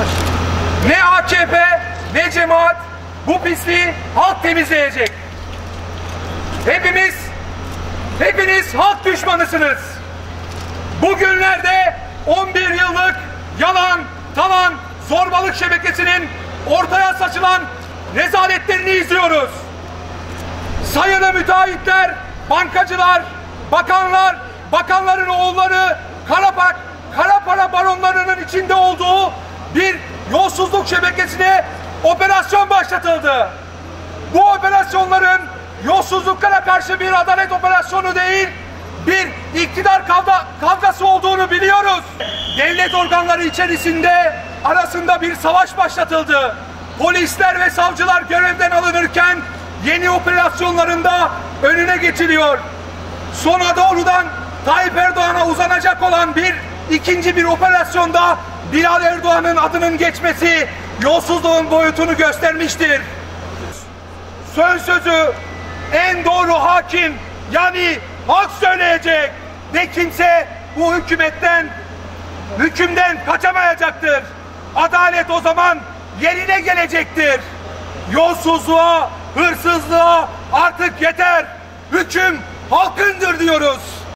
anlaşıldı. Ne AKP ne cemaat bu pisliği halk temizleyecek. Hepimiz, hepiniz halk düşmanısınız. Bugünlerde 11 yıllık yalan, talan, zorbalık şebekesinin ortaya saçılan rezaletlerini izliyoruz. Sayılı müteahhitler, bankacılar, bakanlar, bakanların oğulları, kara, kara para baronlarının içinde olduğu bir yolsuzluk şebekesine operasyon başlatıldı. Bu operasyonların yolsuzluklara karşı bir adalet operasyonu değil, bir iktidar kavga, kavgası olduğunu biliyoruz. Devlet organları içerisinde arasında bir savaş başlatıldı. Polisler ve savcılar görevden alınırken yeni operasyonlarında önüne geçiliyor. Sona doğrudan Tayyip Erdoğan'a uzanacak olan bir ikinci bir operasyonda Bilal Erdoğan'ın adının geçmesi yolsuzluğun boyutunu göstermiştir. Söz sözü en doğru hakim yani halk söyleyecek ve kimse bu hükümetten hükümden kaçamayacaktır. Adalet o zaman yerine gelecektir. Yolsuzluğa, hırsızlığa artık yeter. Hüküm halkındır diyoruz.